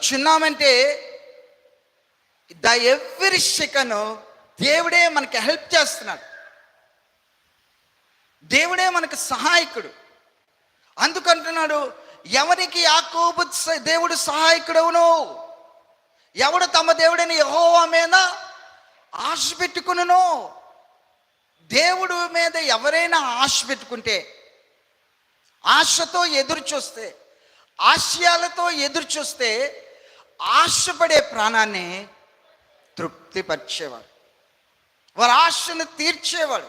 బ్రతుకుచున్నామంటే the every second దేవుడే మనకి help చేస్తున్నాడు. దేవుడే మనకు సహాయకుడు. అందుకంటున్నాడు ఎవరికి యాకోబు దేవుడు సహాయకుడవును? ఎవడు తమ దేవుడిని యెహోవా మీద ఆశ పెట్టుకును దేవుడు మీద ఎవరైనా ఆశ పెట్టుకుంటే ఆశతో ఎదురు చూస్తే ఆశయాలతో ఎదురు చూస్తే ఆశపడే ప్రాణాన్ని తృప్తిపరిచేవాడు వారి ఆశను తీర్చేవాడు.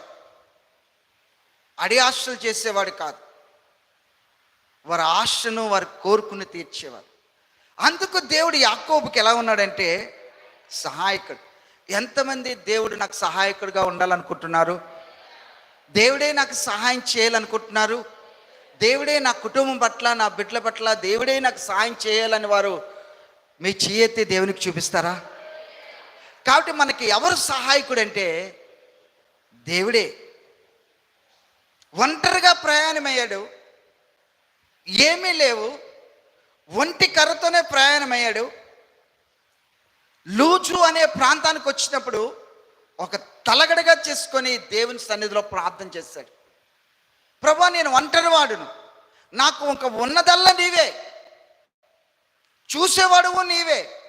అడి ఆశలు చేసేవాడు కాదు. వారి ఆశను వారి కోరుకుని తీర్చేవాడు అందుకు దేవుడు యాకోబుకి ఎలా ఉన్నాడంటే సహాయకుడు. ఎంతమంది దేవుడు నాకు సహాయకుడిగా ఉండాలనుకుంటున్నారు? దేవుడే నాకు సహాయం చేయాలనుకుంటున్నారు? దేవుడే నా కుటుంబం పట్ల నా బిడ్డల పట్ల దేవుడే నాకు సహాయం చేయాలని వారు మీ చేయెత్తి దేవునికి చూపిస్తారా? కాబట్టి మనకి ఎవరు సహాయకుడు అంటే దేవుడే. ఒంటరిగా ప్రయాణమయ్యాడు. ఏమీ లేవు. ఒంటి కర్రతోనే ప్రయాణమయ్యాడు. లూజు అనే ప్రాంతానికి వచ్చినప్పుడు ఒక తలగడగా చేసుకొని దేవుని సన్నిధిలో ప్రార్థన చేశాడు. ప్రభా నేను ఒంటరి వాడును నాకు ఒక ఉన్నదల్లా నీవే. చూసేవాడువు నీవే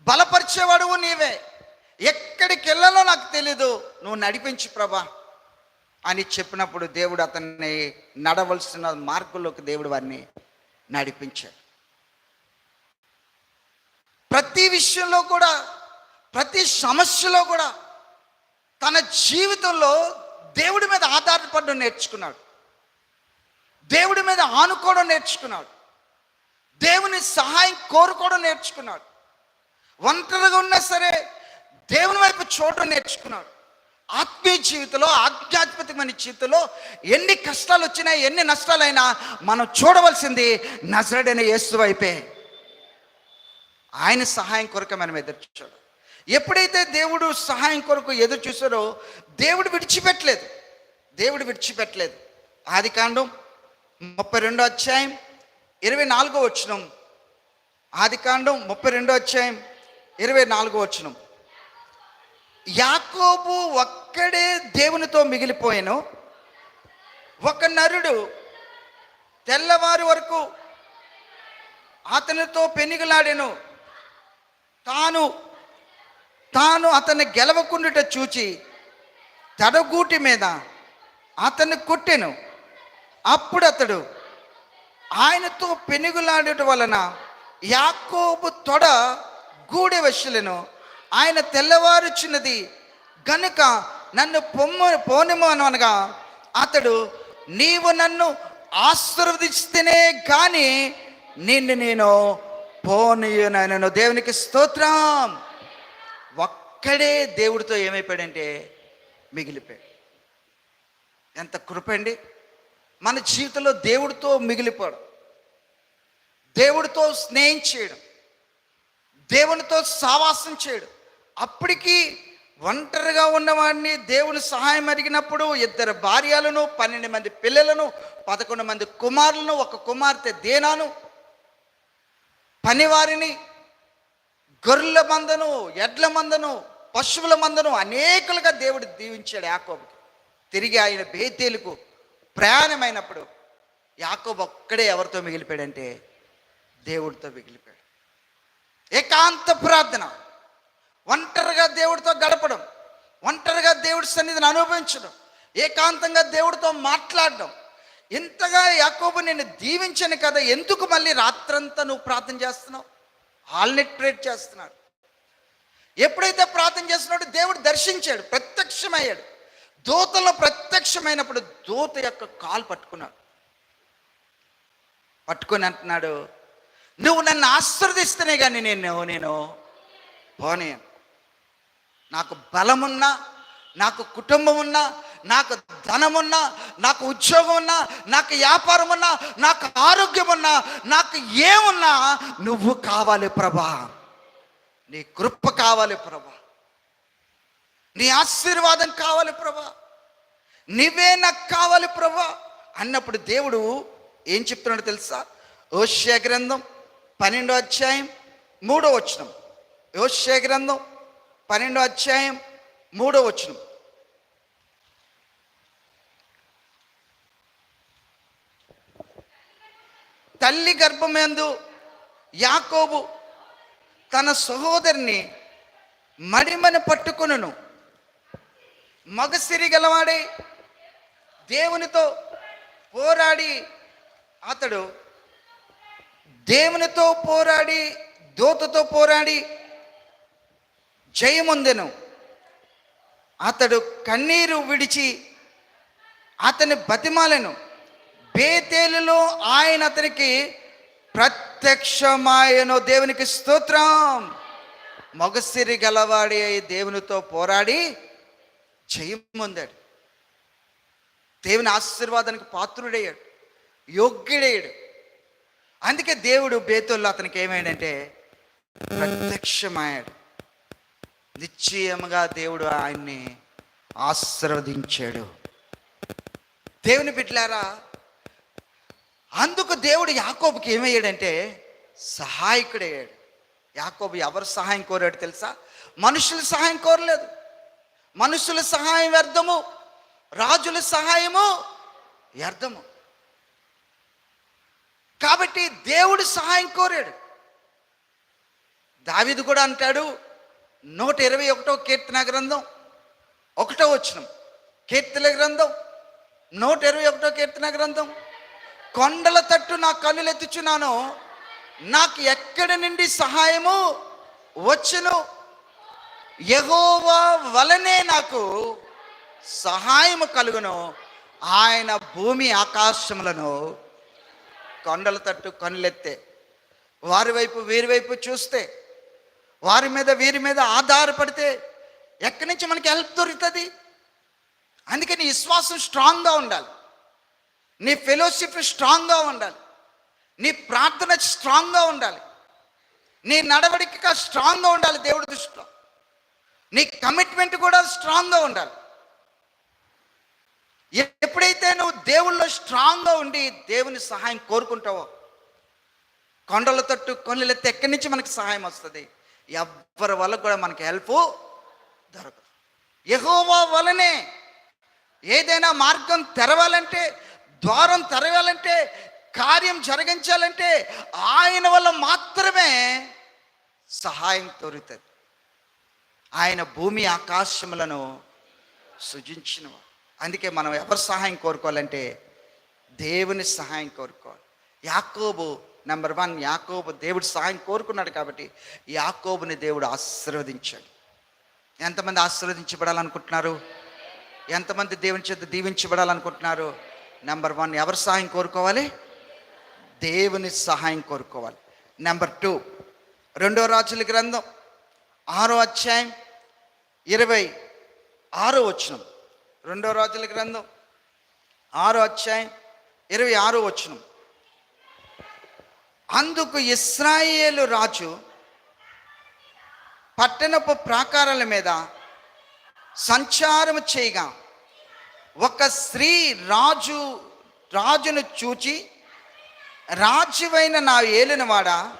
బలపరిచేవాడువు నీవే. ఎక్కడికి వెళ్ళాలో నాకు తెలీదు నువ్వు నడిపించు ప్రభా అని చెప్పినప్పుడు దేవుడు అతన్ని నడవలసిన మార్గంలోకి దేవుడు వారిని నడిపించాడు. ప్రతి విషయంలో కూడా ప్రతి సమస్యలో కూడా తన జీవితంలో దేవుడి మీద ఆధారపడడం నేర్చుకున్నాడు. దేవుడి మీద ఆనుకోవడం నేర్చుకున్నాడు. దేవుని సహాయం కోరుకోవడం నేర్చుకున్నాడు. ఒంటరిగా ఉన్నా సరే దేవుని వైపు చూడడం నేర్చుకున్నాడు. ఆత్మీయ జీవితంలో ఆధ్యాత్మికమైన జీవితంలో ఎన్ని కష్టాలు వచ్చినా ఎన్ని నష్టాలైనా మనం చూడవలసింది నజరడైన యేసు వైపే. ఆయన సహాయం కొరకు మనం ఎదురు ఎప్పుడైతే దేవుడు సహాయం కొరకు ఎదురు చూసారో దేవుడు విడిచిపెట్టలేదు. దేవుడు విడిచిపెట్టలేదు. ఆది కాండం ముప్పై రెండో అధ్యాయం ఇరవై నాలుగో వచ్చినం ఆదికాండం ముప్పై రెండో అధ్యాయం ఇరవై నాలుగో వచ్చినం యాకోబు ఒక్కడే దేవునితో మిగిలిపోయాను. ఒక నరుడు తెల్లవారి వరకు అతనితో పెనుగులాడెను. తాను తాను అతన్ని గెలవకుండుట చూచి తడగూటి మీద అతన్ని కొట్టెను. అప్పుడు అతడు ఆయనతో పెనుగులాడట వలన యాకోబు తొడ గూడె వశులను ఆయన తెల్లవారుచున్నది. గనుక నన్ను పొమ్ము పోనిము అని అనగా అతడు నీవు నన్ను ఆశీర్వదిస్తేనే కానీ నిన్ను నేను పోనీయనను దేవునికి స్తోత్రం. ఒక్కడే దేవుడితో ఏమైపోయాడంటే మిగిలిపోయాడు. ఎంత కృపండి మన జీవితంలో దేవుడితో మిగిలిపోవడం దేవుడితో స్నేహం చేయడం దేవునితో సావాసం చేయడం అప్పటికి ఒంటరిగా ఉన్నవాడిని దేవుని సహాయం అడిగినప్పుడు ఇద్దరు భార్యలను పన్నెండు మంది పిల్లలను పదకొండు మంది కుమారులను ఒక కుమార్తె దేనాను పనివారిని గొర్రెల మందను ఎడ్ల మందను పశువుల మందను అనేకులుగా దేవుడు దీవించాడు యాకోబుకి. తిరిగి ఆయన బేతేలుకు ప్రయాణమైనప్పుడు యాకోబు ఒక్కడే ఎవరితో మిగిలిపోయాడంటే దేవుడితో మిగిలిపోయాడు. ఏకాంత ప్రార్థన. ఒంటరిగా దేవుడితో గడపడం ఒంటరిగా దేవుడి సన్నిధిని అనుభవించడం ఏకాంతంగా దేవుడితో మాట్లాడడం. ఇంతగా యాకోబు నేను దీవించను కదా ఎందుకు మళ్ళీ రాత్రంతా నువ్వు ప్రార్థన చేస్తున్నావు? ఆల్నెట్ ప్రేట్ చేస్తున్నాడు. ఎప్పుడైతే ప్రార్థన చేస్తున్నాడో దేవుడు దర్శించాడు ప్రత్యక్షమయ్యాడు. దూతలో ప్రత్యక్షమైనప్పుడు దూత యొక్క కాలు పట్టుకున్నాడు. పట్టుకొని అంటున్నాడు నువ్వు నన్ను ఆశీర్వదిస్తేనే కానీ నేను నేను పోనీ నాకు బలమున్నా నాకు కుటుంబం ఉన్నా నాకు ధనమున్నా నాకు ఉద్యోగం ఉన్నా నాకు వ్యాపారం ఉన్నా నాకు ఆరోగ్యం ఉన్నా నాకు ఏమున్నా నువ్వు కావాలి ప్రభా. నీ కృప కావాలి ప్రభా. నీ ఆశీర్వాదం కావాలి ప్రభా. నీవే నాకు కావాలి ప్రభా. అన్నప్పుడు దేవుడు ఏం చెప్తున్నాడు తెలుసా? ఓష్య గ్రంథం పన్నెండో అధ్యాయం మూడో వచనం. యోష్య గ్రంథం పన్నెండో అధ్యాయం మూడో వచనం. తల్లి గర్భమందు యాకోబు తన సహోదరిని మడిమని పట్టుకును మగసిరి గలవాడే. దేవునితో పోరాడి అతడు దేవునితో పోరాడి దోతతో పోరాడి జయముందెను. అతడు కన్నీరు విడిచి అతని బతిమాలను. బేతేలులో ఆయన అతనికి ప్రత్యక్షమాయను. దేవునికి స్తోత్రం. మగసిరి గలవాడి అయి దేవునితో పోరాడి జయం పొందాడు దేవుని ఆశీర్వాదానికి పాత్రుడయ్యాడు. యోగ్యుడయ్యాడు. అందుకే దేవుడు బేతుల్లో అతనికి ఏమైందంటే ప్రత్యక్షమయ్యాడు. నిశ్చయముగా దేవుడు ఆయన్ని ఆశీర్వదించాడు. దేవుని బిడ్డలారా అందుకు దేవుడు యాకోబుకి ఏమయ్యాడంటే సహాయకుడయ్యాడు. యాకోబు ఎవరు సహాయం కోరాడు తెలుసా? మనుషుల సహాయం కోరలేదు. మనుషుల సహాయం వ్యర్థము రాజుల సహాయము వ్యర్థము. కాబట్టి దేవుడు సహాయం కోరాడు. దావిది కూడా అంటాడు నూట ఇరవై ఒకటో కీర్తన గ్రంథం ఒకటో వచ్చిన కీర్తన గ్రంథం నూట ఇరవై ఒకటో కీర్తన గ్రంథం. కొండల తట్టు నా కళ్ళు ఎత్తుచున్నాను నాకు ఎక్కడి నుండి సహాయము వచ్చును? యహోవా వలనే నాకు సహాయము కలుగును. ఆయన భూమి ఆకాశములను కొండల తట్టు కనులెత్తే వారి వైపు వీరి వైపు చూస్తే వారి మీద వీరి మీద ఆధారపడితే ఎక్కడి నుంచి మనకి హెల్ప్ దొరుకుతుంది? అందుకని విశ్వాసం స్ట్రాంగ్గా ఉండాలి. నీ ఫెలోషిప్ స్ట్రాంగ్గా ఉండాలి. నీ ప్రార్థన స్ట్రాంగ్గా ఉండాలి. నీ నడవడిక స్ట్రాంగ్గా ఉండాలి దేవుడి దృష్టిలో. నీ కమిట్మెంట్ కూడా స్ట్రాంగ్గా ఉండాలి. ఎప్పుడైతే నువ్వు దేవుల్లో స్ట్రాంగ్గా ఉండి దేవుని సహాయం కోరుకుంటావో కొండల తట్టు కొండలెత్తి ఎక్కడి నుంచి మనకి సహాయం వస్తుంది? ఎవ్వరి వల్ల కూడా మనకి హెల్ప్ దొరకదు. ఎహోవా వలనే ఏదైనా మార్గం తెరవాలంటే ద్వారం తెరవాలంటే కార్యం జరిగించాలంటే ఆయన వల్ల మాత్రమే సహాయం దొరుకుతుంది. ఆయన భూమి ఆకాశములను సృజించినవాడు. అందుకే మనం ఎవరి సహాయం కోరుకోవాలంటే దేవుని సహాయం కోరుకోవాలి. యాకోబు నెంబర్ వన్ యాకోబు దేవుడి సహాయం కోరుకున్నాడు కాబట్టి యాకోబుని దేవుడు ఆశీర్వదించాడు. ఎంతమంది ఆశీర్వదించబడాలనుకుంటున్నారు? ఎంతమంది దేవుని చేత దీవించబడాలనుకుంటున్నారు? నెంబర్ వన్ ఎవరి సహాయం కోరుకోవాలి? దేవుని సహాయం కోరుకోవాలి. నెంబర్ టూ రెండో రాజుల గ్రంథం ఆరో అధ్యాయం ఇరవై ఆరో వచనం. రెండో రాజుల గ్రంథం ఆరో అధ్యాయం ఇరవై ఆరో వచనం. అందుకు ఇస్రాయేలు రాజు పట్టణపు ప్రాకారాల మీద సంచారం చేయగా ఒక స్త్రీ రాజు రాజును చూచి రాజువైన నా ఏలినవాడ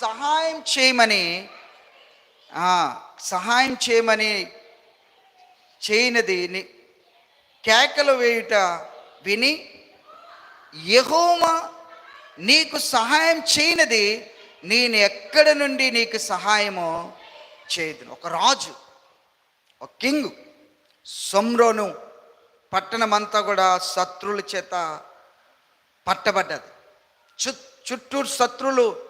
సహాయం చేయమని సహాయం చేయమని చేయనది ని- కేకలు వేయుట విని యహోమ నీకు సహాయం చేయనది నేను ఎక్కడి నుండి నీకు సహాయము చేయదు ఒక రాజు ఒక కింగ్ సొమ్రోను పట్టణమంతా కూడా శత్రువుల చేత పట్టబడ్డది. చు చుట్టూరు శత్రులు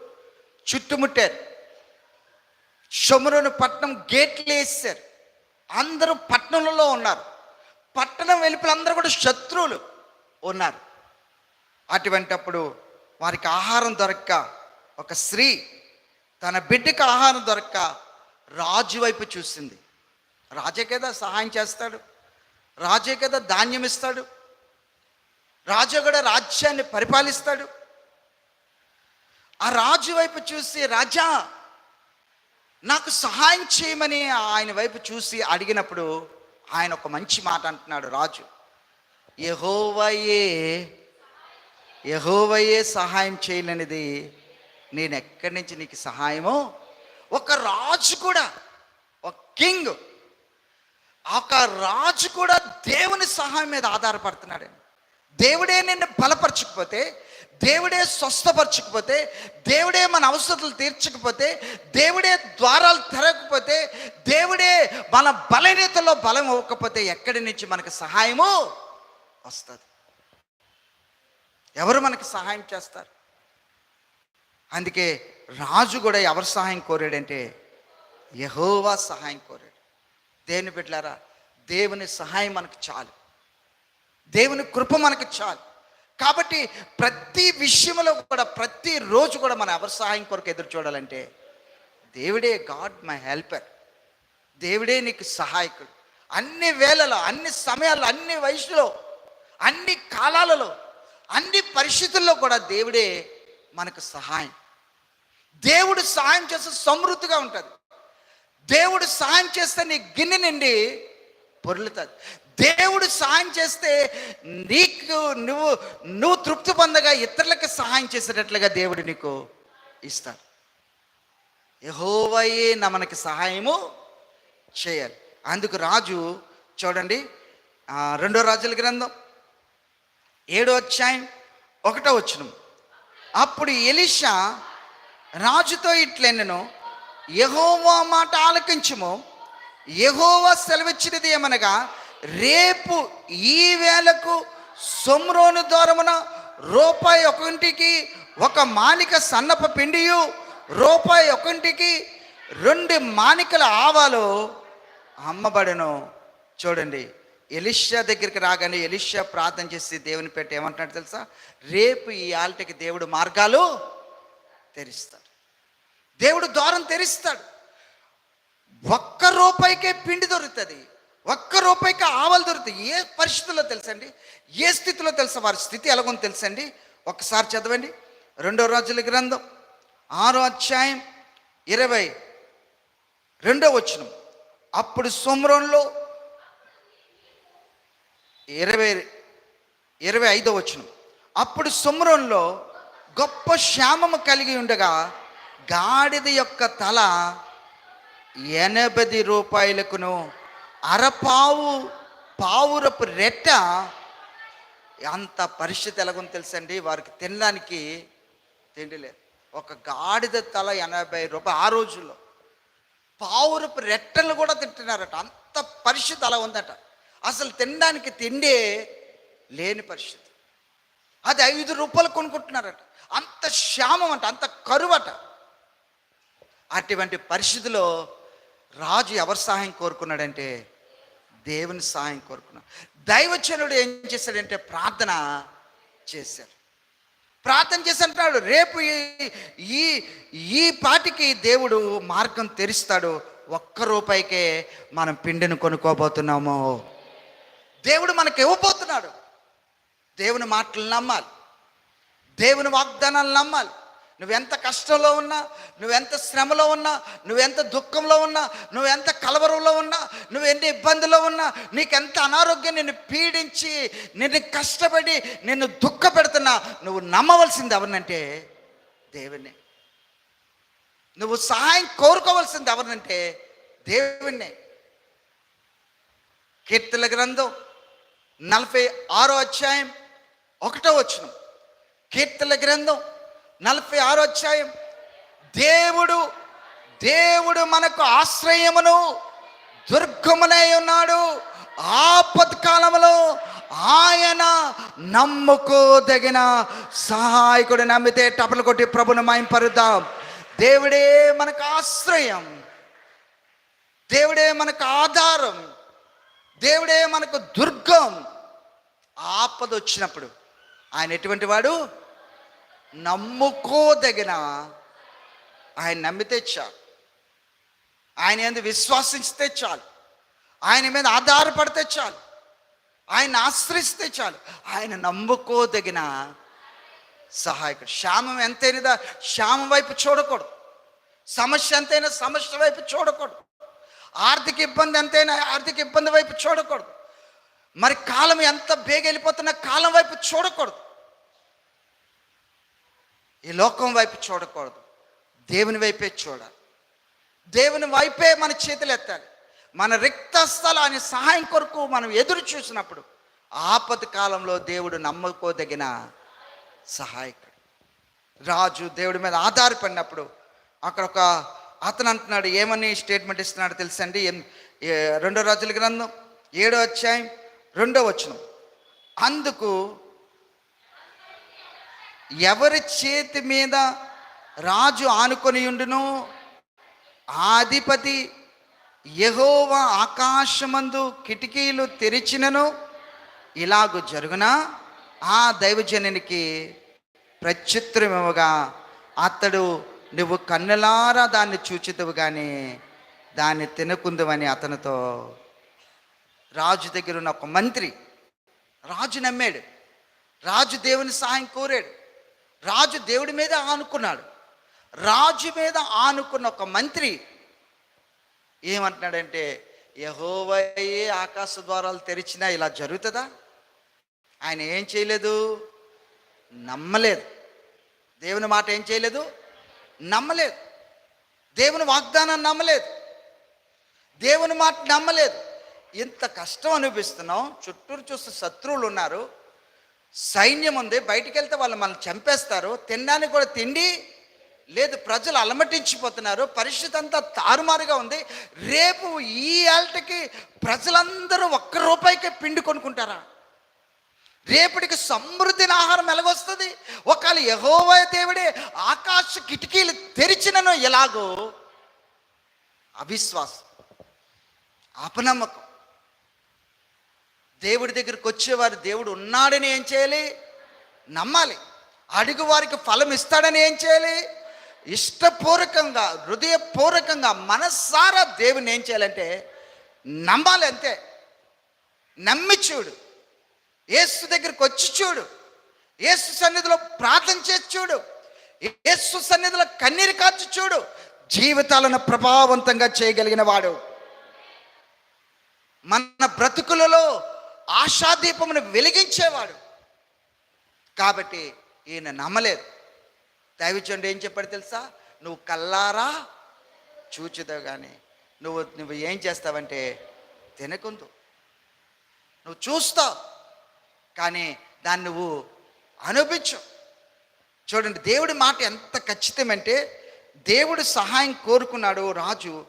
చుట్టుముట్టారు. షొమరును పట్నం గేట్లు వేసారు అందరూ పట్టణంలో ఉన్నారు. పట్టణం వెలుపల అందరూ కూడా శత్రువులు ఉన్నారు. అటువంటప్పుడు వారికి ఆహారం దొరక్క ఒక స్త్రీ తన బిడ్డకి ఆహారం దొరక్క రాజు వైపు చూసింది. రాజే కదా సహాయం చేస్తాడు. రాజే కదా ధాన్యం ఇస్తాడు. రాజు కూడా రాజ్యాన్ని పరిపాలిస్తాడు. ఆ రాజు వైపు చూసి రాజా నాకు సహాయం చేయమని ఆయన వైపు చూసి అడిగినప్పుడు ఆయన ఒక మంచి మాట అంటున్నాడు రాజు. యహోవయే యహోవయే సహాయం చేయలేనిది నేను ఎక్కడి నుంచి నీకు సహాయమో? ఒక రాజు కూడా ఒక కింగ్ ఒక రాజు కూడా దేవుని సహాయం మీద ఆధారపడుతున్నాడు. దేవుడే నిన్ను బలపరచకపోతే దేవుడే స్వస్థపరచకపోతే దేవుడే మన అవసరతలు తీర్చకపోతే దేవుడే ద్వారాలు తెరవకపోతే దేవుడే మన బలహీనతలో బలం ఇవ్వకపోతే ఎక్కడి నుంచి మనకు సహాయము వస్తుంది. ఎవరు మనకి సహాయం చేస్తారు? అందుకే రాజు కూడా ఎవరు సహాయం కోరాడంటే యహోవా సహాయం కోరాడు. దేవుని బిడ్డలారా దేవుని సహాయం మనకు చాలు. దేవుని కృప మనకు చాలు. కాబట్టి ప్రతి విషయంలో కూడా ప్రతి రోజు కూడా మన ఎవరి సహాయం కొరకు ఎదురు చూడాలంటే దేవుడే గాడ్ మై హెల్పర్. దేవుడే నీకు సహాయకుడు. అన్ని వేళలో అన్ని సమయాల్లో అన్ని వయసులో అన్ని కాలాలలో అన్ని పరిస్థితుల్లో కూడా దేవుడే మనకు సహాయం. దేవుడు సహాయం చేస్తే సమృద్ధిగా ఉంటుంది. దేవుడు సహాయం చేస్తే నీ గిన్నె నిండి పొరులుతుంది. దేవుడు సహాయం చేస్తే నీకు నువ్వు నువ్వు తృప్తి పొందగా ఇతరులకు సహాయం చేసేటట్లుగా దేవుడు నీకు ఇస్తాడు. యహోవయే నా మనకి సహాయము చేయాలి. అందుకు రాజు చూడండి రెండో రాజుల గ్రంథం ఏడో అధ్యాయం ఒకటో వచ్చిన అప్పుడు ఎలిషా రాజుతో ఇట్లెన్నను యహోవా మాట ఆలకించము యహోవా సెలవిచ్చినది ఏమనగా రేపు ఈ వేళకు సొమ్రోను దూరమున రూపాయి ఒకంటికి ఒక మానిక సన్నప పిండియు రూపాయి ఒకంటికి రెండు మానికల ఆవాలు అమ్మబడను. చూడండి ఎలిషా దగ్గరికి రాగానే ఎలిషా ప్రార్థన చేసి దేవుని పెట్టి ఏమంటున్నాడు తెలుసా? రేపు ఈ ఆల్టకి దేవుడు మార్గాలు తెరిస్తాడు. దేవుడు ద్వారం తెరిస్తాడు. ఒక్క రూపాయికే పిండి దొరుకుతుంది. ఒక్క రూపాయికి ఆవలు దొరుకుతాయి ఏ పరిస్థితుల్లో తెలుసండి? ఏ స్థితిలో తెలుసా వారి స్థితి ఎలాగొని తెలుసండి? ఒక్కసారి చదవండి. రెండో రాజుల గ్రంథం ఆరో అధ్యాయం ఇరవై రెండో వచ్చిన అప్పుడు సుమ్రంలో ఇరవై ఇరవై ఐదో వచ్చిన అప్పుడు సుమ్రంలో గొప్ప శ్యామము కలిగి ఉండగా గాడిద యొక్క తల ఎనభై రూపాయలకును అరపావు పావురపు రెట్ట అంత పరిస్థితి ఎలాగొని తెలుసండి. వారికి తినడానికి తిండి లేదు. ఒక గాడిద తల ఎనభై రూపాయలు. ఆ రోజుల్లో పావురపు రెట్టలు కూడా తింటున్నారట. అంత పరిస్థితి అలా ఉందట. అసలు తినడానికి తిండే లేని పరిస్థితి. అది ఐదు రూపాయలు కొనుక్కుంటున్నారట. అంత శ్యామం అంట అంత కరువట. అటువంటి పరిస్థితిలో రాజు ఎవరి సహాయం కోరుకున్నాడంటే దేవుని సహాయం కోరుకున్నాడు. దైవచనుడు ఏం చేశాడంటే ప్రార్థన చేశాడు. ప్రార్థన చేసి అంటున్నాడు రేపు ఈ- ఈ ఈ పాటికి దేవుడు మార్గం తెరుస్తాడు. ఒక్క రూపాయికే మనం పిండిని కొనుక్కోబోతున్నాము. దేవుడు మనకి ఇవ్వబోతున్నాడు. దేవుని మాటలు నమ్మాలి. దేవుని వాగ్దానాలు నమ్మాలి. నువ్వెంత కష్టంలో ఉన్నా నువ్వెంత శ్రమలో ఉన్నా నువ్వెంత దుఃఖంలో ఉన్నా నువ్వెంత కలవరంలో ఉన్నా నువ్వు ఎన్ని ఉన్నా నీకెంత అనారోగ్యం నిన్ను పీడించి నిన్ను కష్టపడి నిన్ను దుఃఖ పెడుతున్నా నువ్వు నమ్మవలసింది ఎవరినంటే దేవుణ్ణి. నువ్వు సహాయం కోరుకోవాల్సింది ఎవరినంటే దేవుణ్ణే. కీర్తన గ్రంథం నలభై ఆరో అధ్యాయం ఒకటో వచ్చిన కీర్తన గ్రంథం నలభై ఆరో అధ్యాయం. దేవుడు దేవుడు మనకు ఆశ్రయమును దుర్గమునై ఉన్నాడు. ఆపత్ కాలములో ఆయన నమ్ముకోదగిన సహాయకుడు నమ్మితే టపలు కొట్టి ప్రభుని మాయింపరుద్దాం. దేవుడే మనకు ఆశ్రయం. దేవుడే మనకు ఆధారం. దేవుడే మనకు దుర్గం. ఆపద వచ్చినప్పుడు ఆయన ఎటువంటి వాడు? నమ్ముకోదగిన ఆయన నమ్మితే చాలు. ఆయన ఎందు విశ్వాసిస్తే చాలు. ఆయన మీద ఆధారపడితే చాలు. ఆయన ఆశ్రయిస్తే చాలు. ఆయన నమ్ముకోదగిన సహాయకుడు. శ్యామం ఎంతైనదా శ్యామం వైపు చూడకూడదు. సమస్య ఎంతైనా సమస్య వైపు చూడకూడదు. ఆర్థిక ఇబ్బంది ఎంతైనా ఆర్థిక ఇబ్బంది వైపు చూడకూడదు. మరి కాలం ఎంత బేగ వెళ్ళిపోతున్న కాలం వైపు చూడకూడదు. ఈ లోకం వైపు చూడకూడదు. దేవుని వైపే చూడాలి. దేవుని వైపే మన చేతులు ఎత్తాలి. మన రిక్త స్థలాన్ని సహాయం కొరకు మనం ఎదురు చూసినప్పుడు ఆపద కాలంలో దేవుడు నమ్మకోదగిన సహాయకుడు. రాజు దేవుడి మీద ఆధారపడినప్పుడు అక్కడ ఒక అతను అంటున్నాడు ఏమని స్టేట్మెంట్ ఇస్తున్నాడు తెలుసండి? రెండో రాజుల గ్రంథం ఏడో అధ్యాయం రెండో వచనం. అందుకు ఎవరి చేతి మీద రాజు ఆనుకొని ఉండును? ఆధిపతి అధిపతి ఆకాశమందు కిటికీలు తెరిచినను? ఇలాగు జరుగునా? ఆ దైవజనునికి ప్రత్యుత్తరం అతడు నువ్వు కన్నులారా దాన్ని చూచితవు కానీ దాన్ని తినకుందువని అతనితో రాజు దగ్గర ఉన్న ఒక మంత్రి రాజు నమ్మాడు. రాజు దేవుని సహాయం కోరాడు. రాజు దేవుడి మీద ఆనుకున్నాడు. రాజు మీద ఆనుకున్న ఒక మంత్రి ఏమంటున్నాడంటే యహోవయే ఆకాశ ద్వారాలు తెరిచినా ఇలా జరుగుతుందా? ఆయన ఏం చేయలేదు? నమ్మలేదు. దేవుని మాట ఏం చేయలేదు? నమ్మలేదు. దేవుని వాగ్దానం నమ్మలేదు. దేవుని మాట నమ్మలేదు. ఇంత కష్టం అనిపిస్తున్నాం చుట్టూరు చూస్తే శత్రువులు ఉన్నారు. సైన్యం ఉంది బయటికి వెళ్తే వాళ్ళు మనల్ని చంపేస్తారు తినడానికి కూడా తిండి లేదు ప్రజలు అలమటించిపోతున్నారు పరిస్థితి అంతా తారుమారుగా ఉంది. రేపు ఈ ఆల్టకి ప్రజలందరూ ఒక్క రూపాయికే పిండి కొనుక్కుంటారా? రేపటికి సమృద్ధిని ఆహారం ఎలాగొస్తుంది? ఒకవేళ యహోవా దేవుడే ఆకాశ కిటికీలు తెరిచినను ఎలాగో అవిశ్వాసం అపనమ్మకం. దేవుడి దగ్గరికి వచ్చేవారు దేవుడు ఉన్నాడని ఏం చేయాలి? నమ్మాలి. అడుగు వారికి ఫలం ఇస్తాడని ఏం చేయాలి? ఇష్టపూర్వకంగా హృదయపూర్వకంగా మనస్సారా దేవుని ఏం చేయాలంటే నమ్మాలి అంతే. నమ్మి చూడు. ఏసు దగ్గరికి వచ్చి చూడు. ఏసు సన్నిధిలో ప్రార్థన చేసి చూడు. ఏసు సన్నిధిలో కన్నీరు కాచి చూడు. జీవితాలను ప్రభావవంతంగా చేయగలిగిన వాడు. మన బ్రతుకులలో ఆశాదీపమును వెలిగించేవాడు. కాబట్టి ఈయన నమ్మలేదు. దైవచండు ఏం చెప్పాడు తెలుసా? నువ్వు కల్లారా చూచుదావు కానీ నువ్వు నువ్వు ఏం చేస్తావంటే తినకుందు. నువ్వు చూస్తావు కానీ దాన్ని నువ్వు అనుభవించు. చూడండి దేవుడి మాట ఎంత ఖచ్చితమంటే దేవుడు సహాయం కోరుకున్నాడు రాజు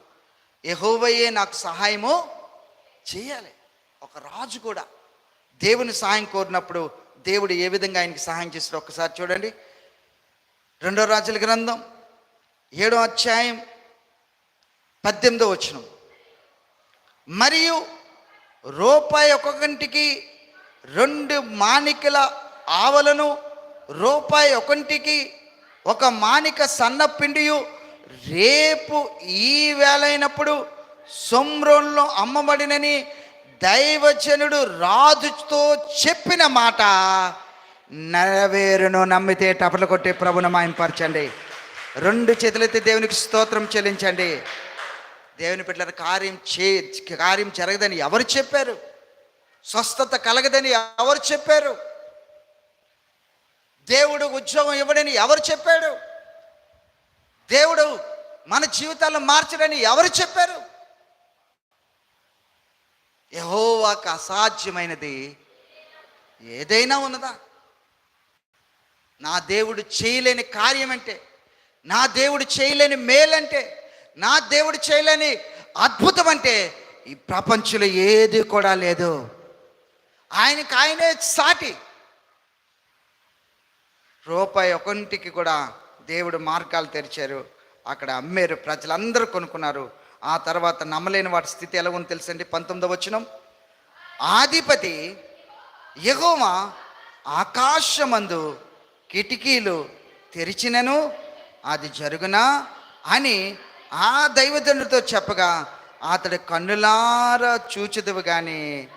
ఎహోవయే నాకు సహాయము చేయాలి. ఒక రాజు కూడా దేవుని సహాయం కోరినప్పుడు దేవుడు ఏ విధంగా ఆయనకి సహాయం చేస్తాడో ఒకసారి చూడండి. రెండో రాజుల గ్రంథం ఏడో అధ్యాయం పద్దెనిమిదో వచనం. మరియు రూపాయి ఒక్కొక్కటికి రెండు మాణికల ఆవలను రూపాయి ఒకంటికి ఒక మాణిక సన్న పిండియు రేపు ఈ వేళైనప్పుడు సొమ్రోన్లో అమ్మబడినని దైవజనుడు రాజుతో చెప్పిన మాట నెరవేరును నమ్మితే టపలు కొట్టి ప్రభును మాయంపరచండి. రెండు చేతులైతే దేవునికి స్తోత్రం చెల్లించండి. దేవుని బిడ్డల కార్యం చే కార్యం జరగదని ఎవరు చెప్పారు? స్వస్థత కలగదని ఎవరు చెప్పారు? దేవుడు ఉద్యోగం ఇవ్వడని ఎవరు చెప్పాడు దేవుడు మన జీవితాలను మార్చడని ఎవరు చెప్పారు? యహోవాకు అసాధ్యమైనది ఏదైనా ఉన్నదా? నా దేవుడు చేయలేని కార్యం అంటే నా దేవుడు చేయలేని మేలంటే నా దేవుడు చేయలేని అద్భుతం అంటే ఈ ప్రపంచంలో ఏది కూడా లేదు. ఆయనకి ఆయనే సాటి. రూపాయి ఒకంటికి కూడా దేవుడు మార్గాలు తెరిచారు. అక్కడ అమ్మారు ప్రజలందరూ కొనుక్కున్నారు. ఆ తర్వాత నమ్మలేని వాటి స్థితి ఎలా ఉంది తెలుసండి పంతొమ్మిదవ వచనం. ఆధిపతి ఎగోమా ఆకాశమందు కిటికీలు తెరిచినను అది జరుగునా అని ఆ దైవజనుడితో చెప్పగా అతడు కన్నులారా చూచుదువు కానీ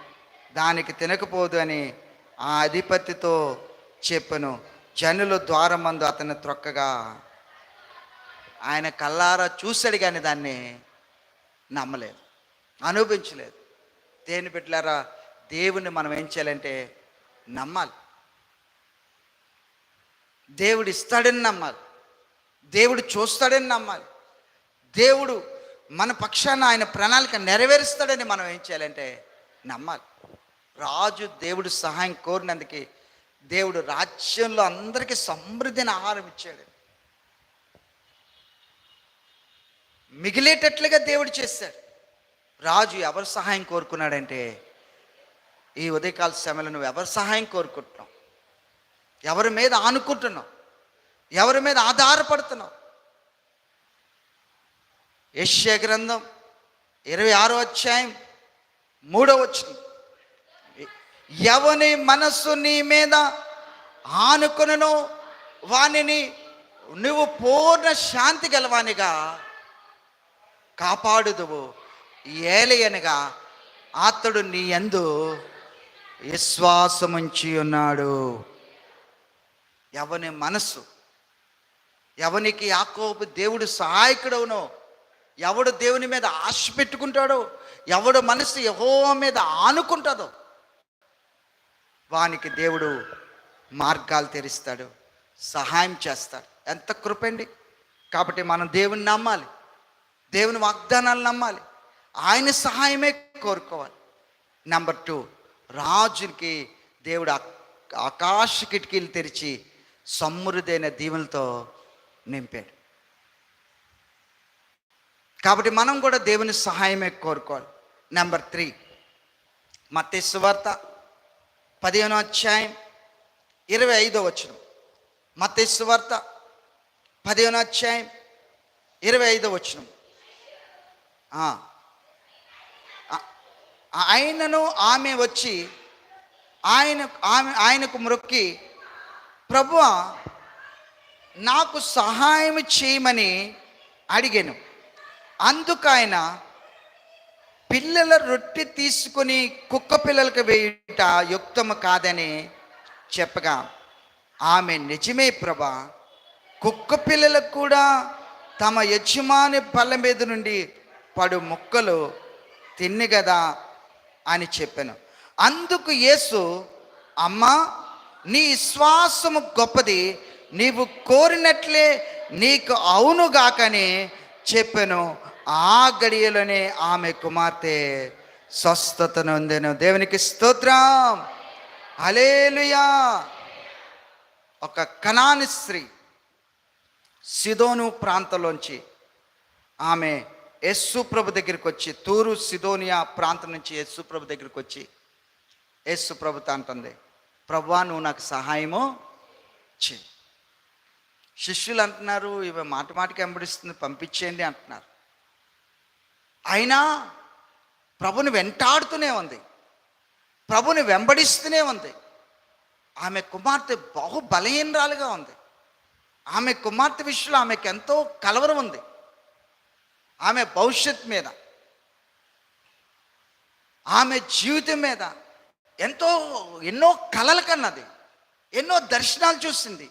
దానికి తినకపోదు అని ఆ అధిపతితో చెప్పను. జనులు ద్వారమందు అతను త్రొక్కగా ఆయన కల్లారా చూశాడు కానీ దాన్ని నమ్మలేదు అనుభవించలేదు. దేని బిడ్డలారా దేవుని మనం ఏం చేయాలంటే నమ్మాలి. దేవుడు ఇస్తాడని నమ్మాలి. దేవుడు చూస్తాడని నమ్మాలి. దేవుడు మన పక్షాన ఆయన ప్రణాళిక నెరవేరుస్తాడని మనం ఏం చేయాలంటే నమ్మాలి. రాజు దేవుడు సహాయం కోరినందుకే దేవుడు రాజ్యంలో అందరికీ సమృద్ధిని ఆహారం ఇచ్చాడు. మిగిలేటట్లుగా దేవుడు చేశాడు. రాజు ఎవరు సహాయం కోరుకున్నాడంటే ఈ ఉదయకాల సమయంలో నువ్వు ఎవరి సహాయం కోరుకుంటున్నావు? ఎవరి మీద ఆనుకుంటున్నావు? ఎవరి మీద ఆధారపడుతున్నావు? యశ్య గ్రంథం ఇరవై ఆరో అధ్యాయం మూడో వచ్చిన ఎవని మనస్సు నీ మీద ఆనుకునను వానిని నువ్వు పూర్ణ శాంతి గలవానిగా కాపాడుదువు. ఏలయనగా అతడు నీ ఎందు విశ్వాసముంచి ఉన్నాడు. ఎవని మనస్సు ఎవనికి యాకోబు దేవుడు సహాయకుడవునో ఎవడు దేవుని మీద ఆశ పెట్టుకుంటాడో ఎవడు మనసు యహో మీద ఆనుకుంటుందో వానికి దేవుడు మార్గాలు తెరుస్తాడు సహాయం చేస్తాడు. ఎంత కృపండి కాబట్టి మనం దేవుని నమ్మాలి. దేవుని వాగ్దానాలు నమ్మాలి. ఆయన సహాయమే కోరుకోవాలి. నెంబర్ టూ రాజుకి దేవుడు ఆకాశ కిటికీలు తెరిచి సమృద్ధైన దీవులతో నింపాడు. కాబట్టి మనం కూడా దేవుని సహాయమే కోరుకోవాలి. నెంబర్ త్రీ మత్తే సువార్త పదిహేనో అధ్యాయం ఇరవై ఐదో వచనం. మత్తే సువార్త పదిహేనో అధ్యాయం ఇరవై ఐదో వచనం. ఆయనను ఆమె వచ్చి ఆయన ఆమె ఆయనకు మొక్కి ప్రభు నాకు సహాయం చేయమని అడిగాను. అందుకు ఆయన పిల్లల రొట్టె తీసుకొని కుక్క పిల్లలకు వేయుట యుక్తము కాదని చెప్పగా ఆమె నిజమే ప్రభా. కుక్క పిల్లలకు కూడా తమ యజమాని పళ్ళ మీద నుండి పడు ముక్కలు తిన్ని కదా అని చెప్పాను. అందుకు యేసు అమ్మా నీ విశ్వాసము గొప్పది నీవు కోరినట్లే నీకు అవునుగాకని చెప్పాను. ఆ గడియలోనే ఆమె కుమార్తె స్వస్థత నొందెను. దేవునికి స్తోత్రం. అలేలుయా ఒక కణాని స్త్రీ సిదోను ప్రాంతంలోంచి ఆమె యస్సు ప్రభు దగ్గరికి వచ్చి తూరు సిదోనియా ప్రాంతం నుంచి యస్సు ప్రభు దగ్గరికి వచ్చి యస్సు ప్రభుతో అంటుంది ప్రభా నువ్వు నాకు సహాయము చే శిష్యులు అంటున్నారు ఇవి మాట మాటకి వెంబడిస్తుంది పంపించేయండి అంటున్నారు. అయినా ప్రభుని వెంటాడుతూనే ఉంది. ప్రభుని వెంబడిస్తూనే ఉంది. ఆమె కుమార్తె బహు బలహీనరాలుగా ఉంది. ఆమె కుమార్తె విషయంలో ఆమెకు ఎంతో కలవరం ఉంది. ఆమె భవిష్యత్ మీద ఆమె జీవితం మీద ఎంతో ఎన్నో కలలు కన్నది ఎన్నో దర్శనాలు చూసింది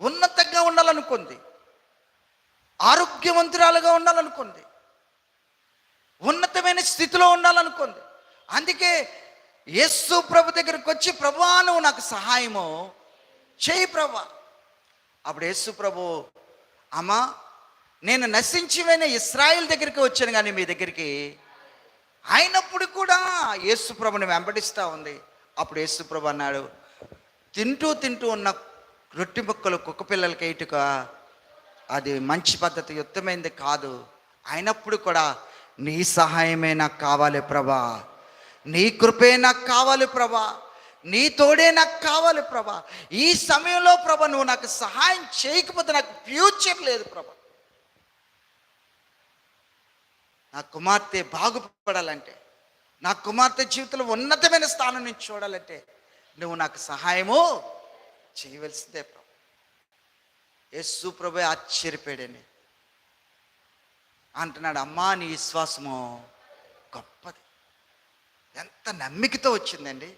ఉన్నతంగా ఉండాలనుకుంది ఆరోగ్యవంతురాలుగా ఉండాలనుకుంది ఉన్నతమైన స్థితిలో ఉండాలనుకుంది. అందుకే యేసు ప్రభు దగ్గరికి వచ్చి ప్రభా నువ్వు నాకు సహాయము? చేయి ప్రభా. అప్పుడు యేసు ప్రభు అమ్మా నేను నశించిన ఇస్రాయిల్ దగ్గరికి వచ్చాను కానీ మీ దగ్గరికి అయినప్పుడు కూడా యేసుప్రభుని వెంబడిస్తూ ఉంది. అప్పుడు యేసుప్రభు అన్నాడు తింటూ తింటూ ఉన్న రొట్టె ముక్కలు కుక్క పిల్లలకి వేయటుక అది మంచి పద్ధతి యుద్ధమైంది కాదు. అయినప్పుడు కూడా నీ సహాయమే నాకు కావాలి ప్రభా. నీ కృపే నాకు కావాలి ప్రభా. నీ తోడే నాకు కావాలి ప్రభా. ఈ సమయంలో ప్రభ నువ్వు నాకు సహాయం చేయకపోతే నాకు ఫ్యూచర్ లేదు ప్రభా. నా కుమార్తె బాగుపడాలంటే నా కుమార్తె జీవితంలో ఉన్నతమైన స్థానం నుంచి చూడాలంటే నువ్వు నాకు సహాయము చేయవలసిందే ప్రభు. యేసు ప్రభు ఆశ్చర్యపోయాడని అంటున్నాడు అమ్మా నీ విశ్వాసము గొప్పది. ఎంత నమ్మికతో వచ్చిందండి.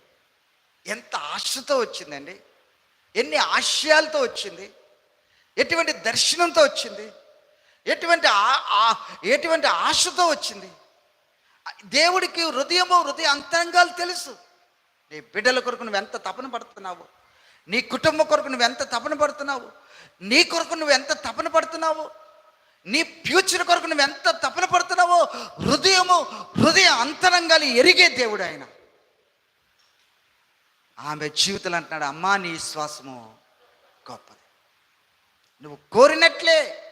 ఎంత ఆశతో వచ్చిందండి. ఎన్ని ఆశయాలతో వచ్చింది. ఎటువంటి దర్శనంతో వచ్చింది. ఎటువంటి ఆ- ఆ- ఎటువంటి ఆశతో వచ్చింది? దేవుడికి హృదయము హృదయ అంతరంగాలు తెలుసు. నీ బిడ్డల కొరకు నువ్వు ఎంత తపన పడుతున్నావు? నీ కుటుంబం కొరకు నువ్వు ఎంత తపన పడుతున్నావు? నీ కొరకు నువ్వు ఎంత తపన పడుతున్నావు? నీ ఫ్యూచర్ కొరకు నువ్వు ఎంత తపన పడుతున్నావో? హృదయము హృదయ అంతరంగాలు ఎరిగే దేవుడు ఆయన. ఆమె జీవితాలు అంటున్నాడు అమ్మా నీ విశ్వాసము గొప్పది. నువ్వు కోరినట్లే.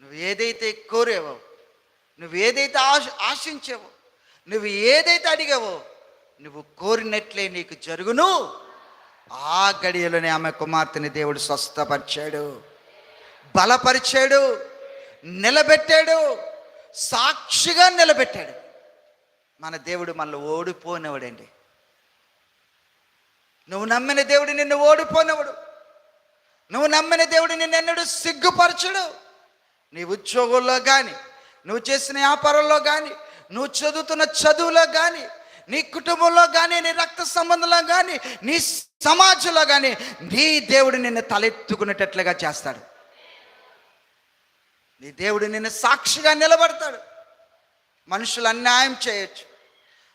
నువ్వు ఏదైతే కోరేవో నువ్వు ఏదైతే ఆశ ఆశించావో నువ్వు ఏదైతే అడిగావో నువ్వు కోరినట్లే నీకు జరుగును. ఆ గడియలోనే ఆమె కుమార్తెని దేవుడు స్వస్థపరిచాడు. బలపరిచాడు. నిలబెట్టాడు. సాక్షిగా నిలబెట్టాడు. మన దేవుడు మనల్ని ఓడిపోనివాడండి. నువ్వు నమ్మిన దేవుడు నిన్ను ఓడిపోనివాడు. నువ్వు నమ్మిన దేవుడు నిన్నెన్నడు సిగ్గుపరచడు. నీ ఉద్యోగంలో కానీ నువ్వు చేసిన వ్యాపారంలో కానీ నువ్వు చదువుతున్న చదువులో కానీ నీ కుటుంబంలో కానీ నీ రక్త సంబంధంలో కానీ నీ సమాజంలో కానీ నీ దేవుడు నిన్ను తలెత్తుకునేటట్లుగా చేస్తాడు. నీ దేవుడు నిన్ను సాక్షిగా నిలబడతాడు. మనుషులు అన్యాయం చేయొచ్చు.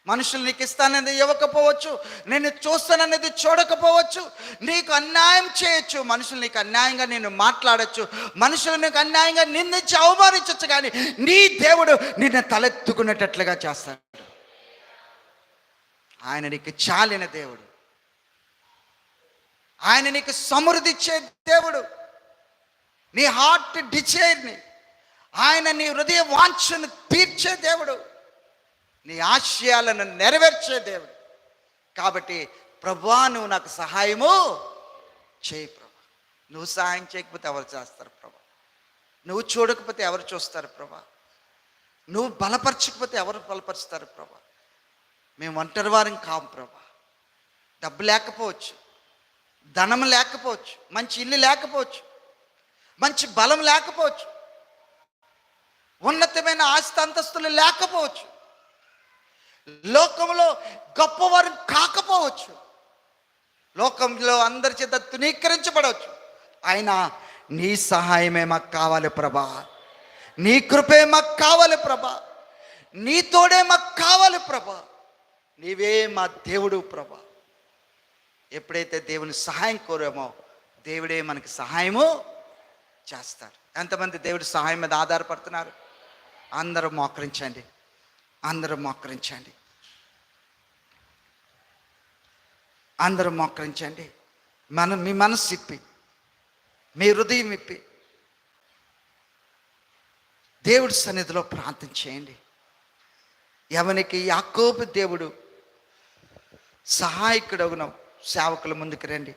మనుషులు నీకు ఇస్తాననేది ఇవ్వకపోవచ్చు నేను చూస్తాననేది చూడకపోవచ్చు నీకు అన్యాయం చేయొచ్చు మనుషులు నీకు అన్యాయంగా నేను మాట్లాడచ్చు మనుషులు నీకు అన్యాయంగా నిందించి అవమానించవచ్చు కానీ నీ దేవుడు నిన్ను తలెత్తుకునేటట్లుగా చేస్తాడు. ఆయన నీకు చాలిన దేవుడు. ఆయన నీకు సమృద్ధి ఇచ్చే దేవుడు. నీ హార్ట్ డిచైర్ని ఆయన నీ హృదయ వాంఛను తీర్చే దేవుడు. నీ ఆశయాలను నెరవేర్చే దేవుడు. కాబట్టి ప్రభువా నువ్వు నాకు సహాయము చేయి ప్రభా. నువ్వు సహాయం చేయకపోతే ఎవరు చేస్తారు ప్రభా? నువ్వు చూడకపోతే ఎవరు చూస్తారు ప్రభా? నువ్వు బలపరచకపోతే ఎవరు బలపరుస్తారు ప్రభా? మేము ఒంటరి వారం కాము ప్రభా. డబ్బు లేకపోవచ్చు ధనం లేకపోవచ్చు మంచి ఇల్లు లేకపోవచ్చు మంచి బలం లేకపోవచ్చు ఉన్నతమైన ఆస్తి అంతస్తులు లేకపోవచ్చు. లోకంలో గొప్పవారు కాకపోవచ్చు. లోకంలో అందరి చేత తునీకరించబడవచ్చు అయినా నీ సహాయమే మాకు కావాలి ప్రభా. నీ కృపే మాకు కావాలి ప్రభా. నీ తోడే మాకు కావాలి ప్రభా. నీవే మా దేవుడు ప్రభా. ఎప్పుడైతే దేవుని సహాయం కోరామో దేవుడే మనకి సహాయము చేస్తారు. ఎంతమంది దేవుడి సహాయం మీద ఆధారపడుతున్నారు? అందరూ మోకరించండి. అందరూ మోకరించండి. అందరూ మోకరించండి. మన మీ మనసు ఇప్పి మీ హృదయం ఇప్పి దేవుడి సన్నిధిలో ప్రార్థన చేయండి. ఎవనికి యాకోబు దేవుడు సహాయకుడగున సేవకుల ముందుకు రండి.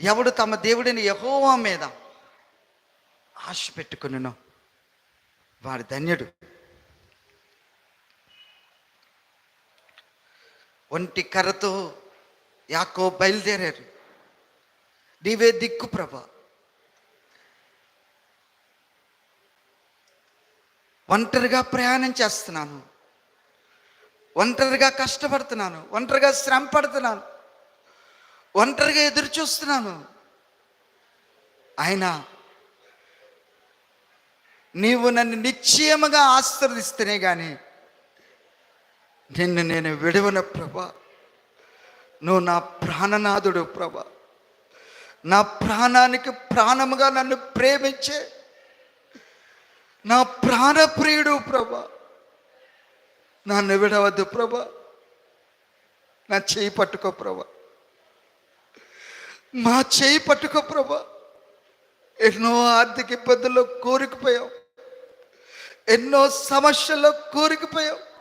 ఎవడు తమ దేవుడిని యహోవా మీద ఆశ పెట్టుకును వాడు ధన్యుడు. ఒంటి కర్రతో యాకో బయలుదేరారు నీవే దిక్కు ప్రభ. ఒంటరిగా ప్రయాణం చేస్తున్నాను. ఒంటరిగా కష్టపడుతున్నాను. ఒంటరిగా శ్రమ పడుతున్నాను. ఒంటరిగా ఎదురు చూస్తున్నాను. అయినా నీవు నన్ను నిశ్చయముగా ఆశీర్వదిస్తేనే కానీ నిన్ను నేను విడవన ప్రభా. నువ్వు నా ప్రాణనాథుడు ప్రభా. నా ప్రాణానికి ప్రాణముగా నన్ను ప్రేమించే నా ప్రాణప్రియుడు ప్రభా. నన్ను విడవద్దు ప్రభా. నా చేయి పట్టుకో ప్రభా. మా చేయి పట్టుకో ప్రభా. ఎన్నో ఆర్థిక ఇబ్బందుల్లో కోరికపోయావు. ఎన్నో సమస్యల్లో కోరికపోయావు.